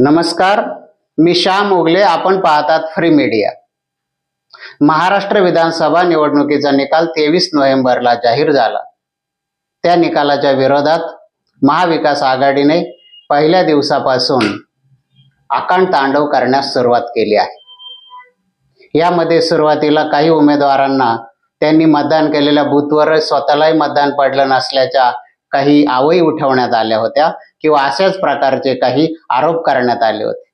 नमस्कार मी श्याम ओगले आपण पाहतात फ्री मीडिया महाराष्ट्र विधानसभा निवडणुकीचा निकाल तेवीस नोव्हेंबरला जाहीर झाला. त्या निकालाच्या विरोधात महाविकास आघाडीने पहिल्या दिवसापासून आकांड तांडव करण्यास सुरुवात केली आहे. यामध्ये सुरुवातीला काही उमेदवारांना त्यांनी मतदान केलेल्या बूथवर स्वतःलाही मतदान पडलं नसल्याच्या काही आवई उठवण्यात आल्या होत्या किंवा अशाच प्रकारचे काही आरोप करण्यात आले होते.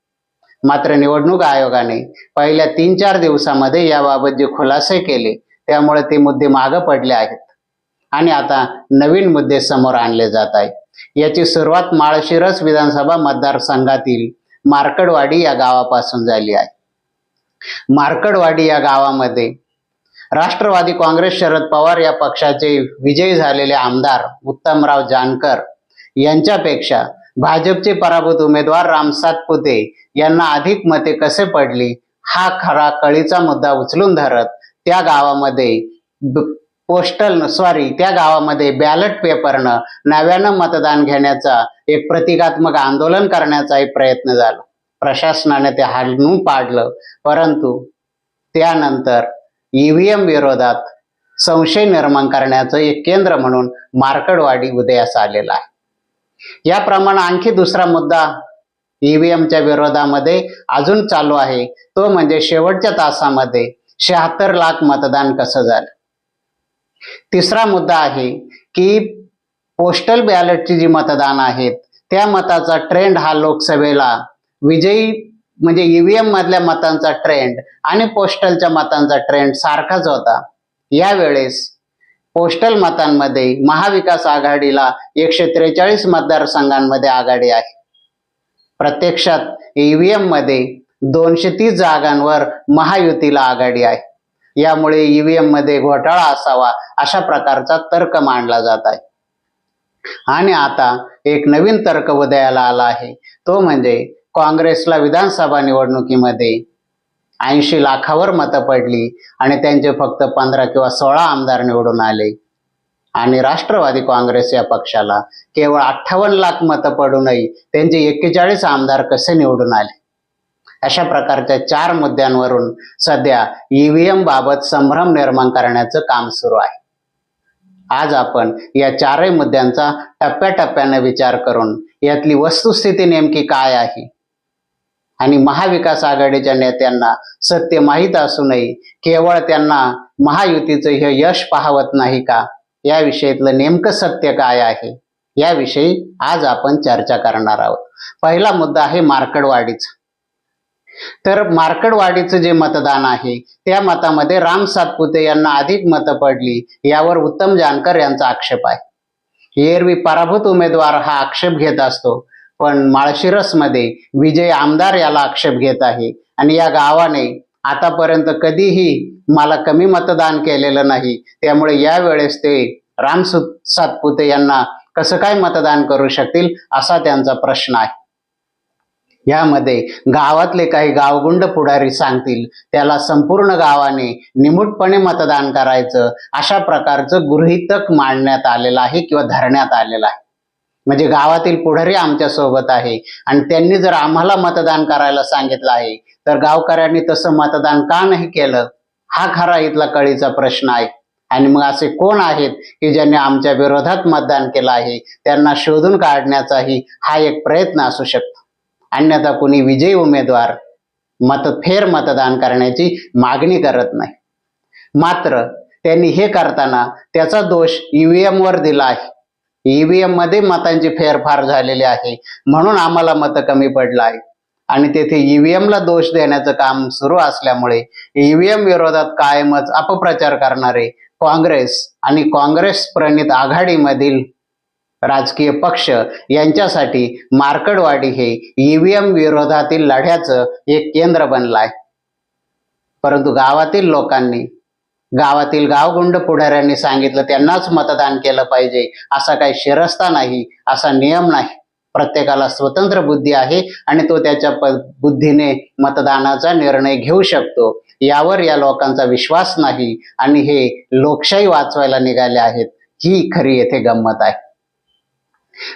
मात्र निवडणूक आयोगाने पहिल्या तीन चार दिवसामध्ये याबाबत जे खुलासे केले त्यामुळे ते मुद्दे मागं पडले आहेत. आणि आता नवीन मुद्दे समोर आणले जात आहेत. याची सुरुवात माळशिरस विधानसभा मतदारसंघातील मार्कडवाडी या गावापासून झाली आहे. मार्कडवाडी या गावामध्ये राष्ट्रवादी काँग्रेस शरद पवार या पक्षाचे विजयी झालेले आमदार उत्तमराव जानकर यांच्यापेक्षा भाजपचे पराभूत उमेदवार राम सातपुते यांना अधिक मते कसे पडली? हा खरा कळीचा मुद्दा उचलून धरत त्या गावामध्ये पोस्टल सॉरी त्या गावामध्ये बॅलेट पेपरनं नव्यानं मतदान घेण्याचा एक प्रतिकात्मक आंदोलन करण्याचा एक प्रयत्न झाला. प्रशासनाने ते हालून पाडलं. परंतु त्यानंतर ईव्हीएम विरोधात संशय निर्माण करण्याचं एक केंद्र म्हणून मार्कडवाडी उदयास आलेला आहे. याप्रमाणे आणखी दुसरा मुद्दा ईव्हीएमच्या विरोधामध्ये अजून चालू आहे. तो म्हणजे शेवटच्या तासामध्ये शहात्तर लाख मतदान कसं झालं? तिसरा मुद्दा आहे की पोस्टल बॅलेटची जी मतदान आहेत त्या मताचा ट्रेंड हा लोकसभेला विजयी म्हणजे ईव्हीएम मधल्या मतांचा ट्रेंड आणि पोस्टलच्या मतांचा ट्रेंड सारखाच होता. यावेळेस पोस्टल मतांमध्ये महाविकास आघाडीला एकशे त्रेचाळीस मतदारसंघांमध्ये आघाडी आहे. प्रत्यक्षात ईव्हीएममध्ये दोनशे तीस जागांवर महायुतीला आघाडी आहे. यामुळे ईव्हीएममध्ये घोटाळा असावा अशा प्रकारचा तर्क मांडला जात आहे. आणि आता एक नवीन तर्क उदयाला आला आहे. तो म्हणजे काँग्रेसला विधानसभा निवडणुकीमध्ये ऐंशी लाखावर मतं पडली आणि त्यांचे फक्त पंधरा किंवा सोळा आमदार निवडून आले. आणि राष्ट्रवादी काँग्रेस या पक्षाला केवळ अठ्ठावन्न लाख मतं पडूनही त्यांचे एक्केचाळीस आमदार कसे निवडून आले? अशा प्रकारच्या चार मुद्द्यांवरून सध्या ईव्हीएम बाबत संभ्रम निर्माण करण्याचं काम सुरू आहे. आज आपण या चारही मुद्द्यांचा टप्प्याटप्प्याने विचार करून यातली वस्तुस्थिती नेमकी काय आहे? आणि महाविकास आघाडीच्या नेत्यांना सत्य माहीत असूनही केवळ त्यांना महायुतीचं हे यश पाहवत नाही का? याविषयीतलं नेमकं सत्य काय आहे? याविषयी आज आपण चर्चा करणार आहोत. पहिला मुद्दा आहे मार्कडवाडीचा तर मार्कडवाडीचं जे मतदान आहे त्या मतामध्ये राम सातपुते यांना अधिक मतं पडली यावर उत्तम जानकर यांचा आक्षेप आहे. एरवी पराभूत उमेदवार हा आक्षेप घेत असतो. पण माळशिरसमध्ये विजय आमदार याला आक्षेप घेत आहे. आणि या गावाने आतापर्यंत कधीही मला कमी मतदान केलेलं नाही. त्यामुळे यावेळेस ते राम सातपुते यांना कसं काय मतदान करू शकतील असा त्यांचा प्रश्न आहे. यामध्ये गावातले काही गावगुंड पुढारी सांगतील त्याला संपूर्ण गावाने निमूटपणे मतदान करायचं अशा प्रकारचं गृहीतक मांडण्यात आलेलं आहे किंवा धरण्यात आलेलं आहे. म्हणजे गावातील पुढारी आमच्यासोबत आहे. आणि त्यांनी जर आम्हाला मतदान करायला सांगितलं आहे तर गावकऱ्यांनी तसं मतदान का नाही केलं? हा खरा इथला कळीचा प्रश्न आहे. आणि मग असे कोण आहेत की ज्यांनी आमच्या विरोधात मतदान केलं आहे? त्यांना शोधून काढण्याचाही हा एक प्रयत्न असू शकतो. अन्यथा कुणी विजयी उमेदवार मत फेर मतदान करण्याची मागणी करत नाही. मात्र त्यांनी हे करताना त्याचा दोष ईव्हीएम वर दिला आहे. ईव्हीएममध्ये मतांची फेरफार झालेली आहे. म्हणून आम्हाला मतं कमी पडलं आहे आणि तेथे ईव्हीएम ला दोष देण्याचं काम सुरू असल्यामुळे ईव्हीएम विरोधात कायमच अपप्रचार करणारे काँग्रेस आणि काँग्रेस प्रणित आघाडीमधील राजकीय पक्ष यांच्यासाठी मार्कडवाडी हे ईव्हीएम विरोधातील लढ्याचं एक केंद्र बनलं आहे परंतु गावातील लोकांनी गावातील गावगुंड पुढाऱ्यांनी सांगितलं त्यांनाच मतदान केलं पाहिजे. असा काही शिरस्ता नाही असा नियम नाही. प्रत्येकाला स्वतंत्र बुद्धी आहे आणि तो त्याच्या बुद्धीने मतदानाचा निर्णय घेऊ शकतो. यावर या लोकांचा विश्वास नाही आणि हे लोकशाही वाचवायला निघाले आहेत. ही खरी येथे गंमत आहे.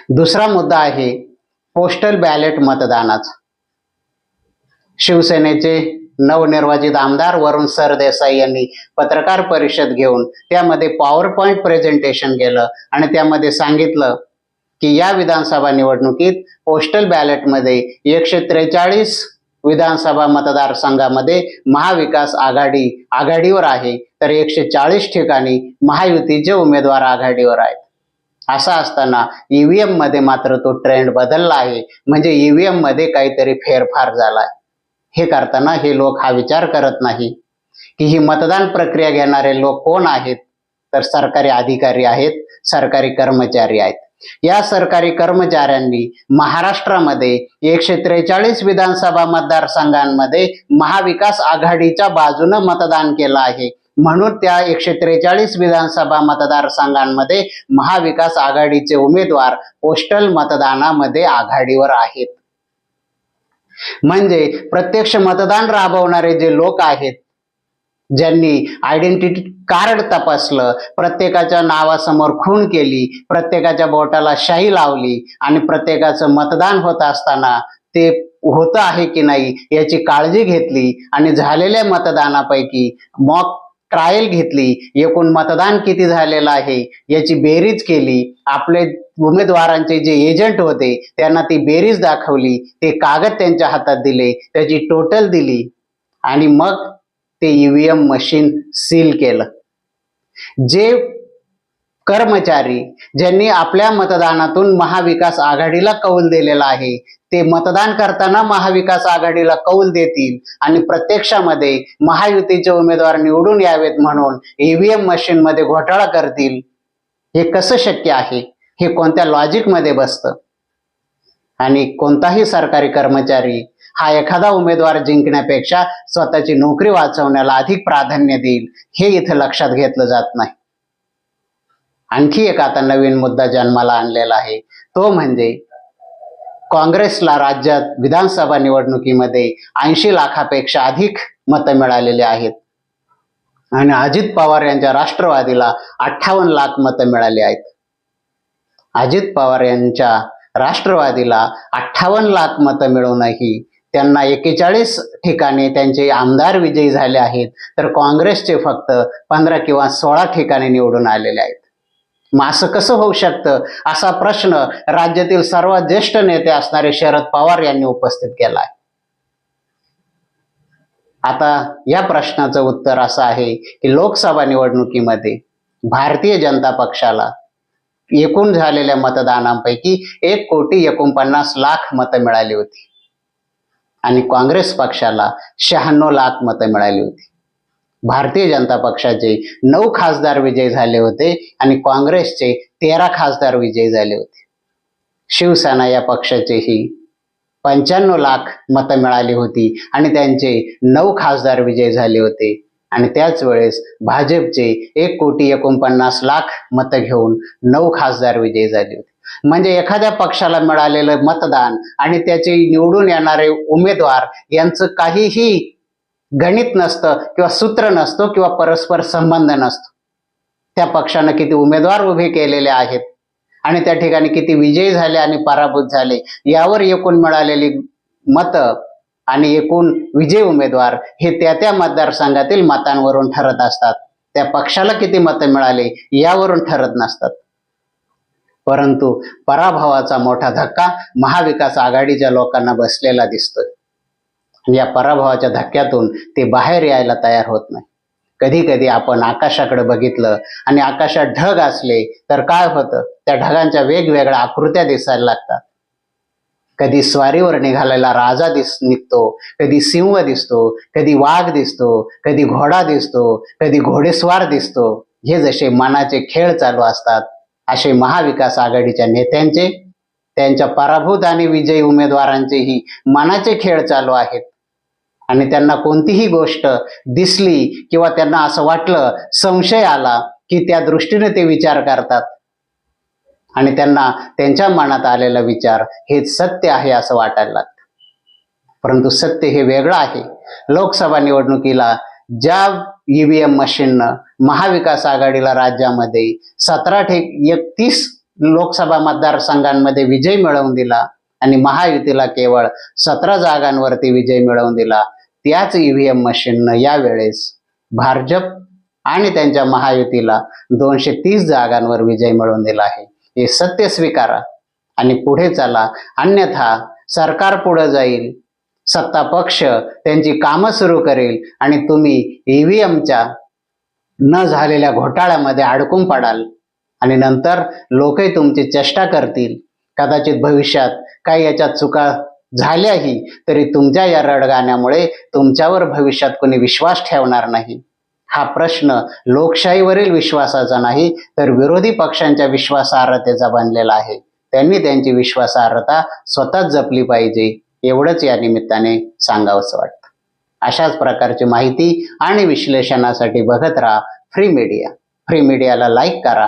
दुसरा मुद्दा आहे पोस्टल बॅलेट मतदानाचा. शिवसेनेचे नवनिर्वाचित आमदार वरुण सरदेसाई यांनी पत्रकार परिषद घेऊन त्यामध्ये पॉवर पॉईंट प्रेझेंटेशन केलं आणि त्यामध्ये सांगितलं की या विधानसभा निवडणुकीत पोस्टल बॅलेटमध्ये एकशे त्रेचाळीस विधानसभा मतदारसंघामध्ये महाविकास आघाडी आघाडीवर आहे तर एकशे चाळीस ठिकाणी महायुतीचे उमेदवार आघाडीवर आहेत. असं असताना ईव्हीएममध्ये मात्र तो ट्रेंड बदलला आहे. म्हणजे ईव्हीएममध्ये काहीतरी फेरफार झालाय हे करताना हे लोक हा विचार करत नाही की ही मतदान प्रक्रिया घेणारे लोक कोण आहेत? तर सरकारी अधिकारी आहेत सरकारी कर्मचारी आहेत. या सरकारी कर्मचाऱ्यांनी महाराष्ट्रामध्ये एकशे त्रेचाळीस विधानसभा मतदारसंघांमध्ये महाविकास आघाडीच्या बाजूनं मतदान केलं आहे. म्हणून त्या एकशे त्रेचाळीस विधानसभा मतदारसंघांमध्ये महाविकास आघाडीचे उमेदवार पोस्टल मतदानामध्ये आघाडीवर आहेत. म्हणजे प्रत्यक्ष मतदान राबवणारे जे लोक आहेत ज्यांनी आयडेंटिटी कार्ड तपासलं प्रत्येकाच्या नावासमोर खून केली प्रत्येकाच्या बोटाला शाई लावली आणि प्रत्येकाचं मतदान होत असताना ते होतं आहे की नाही याची काळजी घेतली आणि झालेल्या मतदानापैकी मॉक ट्रायल घेतली एकूण मतदान किती झालेलं आहे याची बेरीज केली आपले उमेदवारांचे जे एजंट होते त्यांना ती बेरीज दाखवली ते कागद त्यांच्या हातात दिले त्याची टोटल दिली आणि मग ते ईव्हीएम मशीन सील केलं. जे कर्मचारी ज्यांनी आपल्या मतदानातून महाविकास आघाडीला कौल दिलेला आहे ते मतदान करताना महाविकास आघाडीला कौल देतील आणि प्रत्यक्षामध्ये महायुतीचे उमेदवार निवडून यावेत म्हणून ईव्हीएम मशीन मध्ये घोटाळा करतील हे कसं शक्य आहे? हे कोणत्या लॉजिकमध्ये बसतं? आणि कोणताही सरकारी कर्मचारी हा एखादा उमेदवार जिंकण्यापेक्षा स्वतःची नोकरी वाचवण्याला अधिक प्राधान्य देईल हे इथं लक्षात घेतलं जात नाही. आणखी एक आता नवीन मुद्दा जन्माला आणलेला आहे. तो म्हणजे काँग्रेसला राज्यात विधानसभा निवडणुकीमध्ये ऐंशी लाखापेक्षा अधिक मतं मिळालेली आहेत. आणि अजित पवार यांच्या राष्ट्रवादीला अठ्ठावन्न लाख मतं मिळाली आहेत. अजित पवार यांच्या राष्ट्रवादीला अठ्ठावन्न लाख मतं मिळूनही त्यांना एकेचाळीस ठिकाणी त्यांचे आमदार विजयी झाले आहेत. तर काँग्रेसचे फक्त पंधरा किंवा सोळा ठिकाणी निवडून आलेले आहेत. मग असं कसं होऊ शकतं? असा प्रश्न राज्यातील सर्वात ज्येष्ठ नेते असणारे शरद पवार यांनी उपस्थित केला आहे आता या प्रश्नाचं उत्तर असं आहे की लोकसभा निवडणुकीमध्ये भारतीय जनता पक्षाला एकूण झालेल्या मतदानांपैकी एक कोटी एकोणपन्नास लाख मतं मिळाली होती. आणि काँग्रेस पक्षाला शहाण्णव लाख मतं मिळाली होती. भारतीय जनता पक्षाचे नऊ खासदार विजयी झाले होते आणि काँग्रेसचे तेरा खासदार विजयी झाले होते. शिवसेना या पक्षाचेही पंच्याण्णव लाख मतं मिळाली होती आणि त्यांचे नऊ खासदार विजयी झाले होते. आणि त्याच वेळेस भाजपचे एक कोटी एकोणपन्नास लाख मतं घेऊन नऊ खासदार विजयी झाले होते. म्हणजे एखाद्या पक्षाला मिळालेलं मतदान आणि त्याचे निवडून येणारे उमेदवार यांचं काहीही गणित नसतं किंवा सूत्र नसतो किंवा परस्पर संबंध नसतो. त्या पक्षानं किती उमेदवार उभे केलेले आहेत आणि त्या ठिकाणी किती विजयी झाले आणि पराभूत झाले यावर एकूण मिळालेली मतं आणि एकूण विजय उमेदवार हे त्या त्या मतदारसंघातील मतांवरून ठरत असतात. त्या पक्षाला किती मतं मिळाली यावरून ठरत नसतात. परंतु पराभवाचा मोठा धक्का महाविकास आघाडीच्या लोकांना बसलेला दिसतोय. या पराभवाच्या धक्क्यातून ते बाहेर यायला तयार होत नाही. कधी कधी आपण आकाशाकडे बघितलं आणि आकाशात ढग असले तर काय होतं? त्या ढगांच्या वेगवेगळ्या आकृत्या दिसायला लागतात. कधी स्वारीवर निघालेला राजा दिस निघतो कधी सिंह दिसतो कधी वाघ दिसतो कधी घोडा दिसतो कधी घोडेस्वार दिसतो. हे जसे मनाचे खेळ चालू असतात असे महाविकास आघाडीच्या नेत्यांचे त्यांच्या पराभूत आणि विजयी उमेदवारांचेही मनाचे खेळ चालू आहेत. आणि त्यांना कोणतीही गोष्ट दिसली किंवा त्यांना असं वाटलं संशय आला की त्या दृष्टीने ते विचार करतात. आणि त्यांना त्यांच्या मनात आलेला विचार हे सत्य आहे असं वाटायला लागतं. परंतु सत्य हे वेगळं आहे. लोकसभा निवडणुकीला ज्या ईव्हीएम मशीननं महाविकास आघाडीला राज्यामध्ये सतरा ठे एकतीस लोकसभा मतदारसंघांमध्ये विजय मिळवून दिला आणि महायुतीला केवळ सतरा जागांवरती विजय मिळवून दिला. त्याच ईव्हीएम मशीननं यावेळेस भाजप आणि त्यांच्या महायुतीला दोनशे तीस जागांवर विजय मिळवून दिला आहे. हे सत्य स्वीकारा आणि पुढे चला. अन्यथा सरकार पुढे जाईल. सत्ता पक्ष त्यांची कामं सुरू करेल आणि तुम्ही ईव्हीएमच्या न झालेल्या घोटाळ्यामध्ये अडकून पडाल. आणि नंतर लोकही तुमची चेष्टा करतील. कदाचित भविष्यात काही याच्यात चुका झाल्याही तरी तुमच्या या रडगाण्यामुळे तुमच्यावर भविष्यात कोणी विश्वास ठेवणार नाही. हा प्रश्न लोकशाहीवरील विश्वासाचा नाही तर विरोधी पक्षांच्या विश्वासार्हतेचा बनलेला आहे. त्यांनी त्यांची विश्वासार्हता स्वतःच जपली पाहिजे एवढंच या निमित्ताने सांगावंसं वाटतं. अशाच प्रकारची माहिती आणि विश्लेषणासाठी बघत राहा फ्री मीडिया. फ्री मीडियाला लाईक करा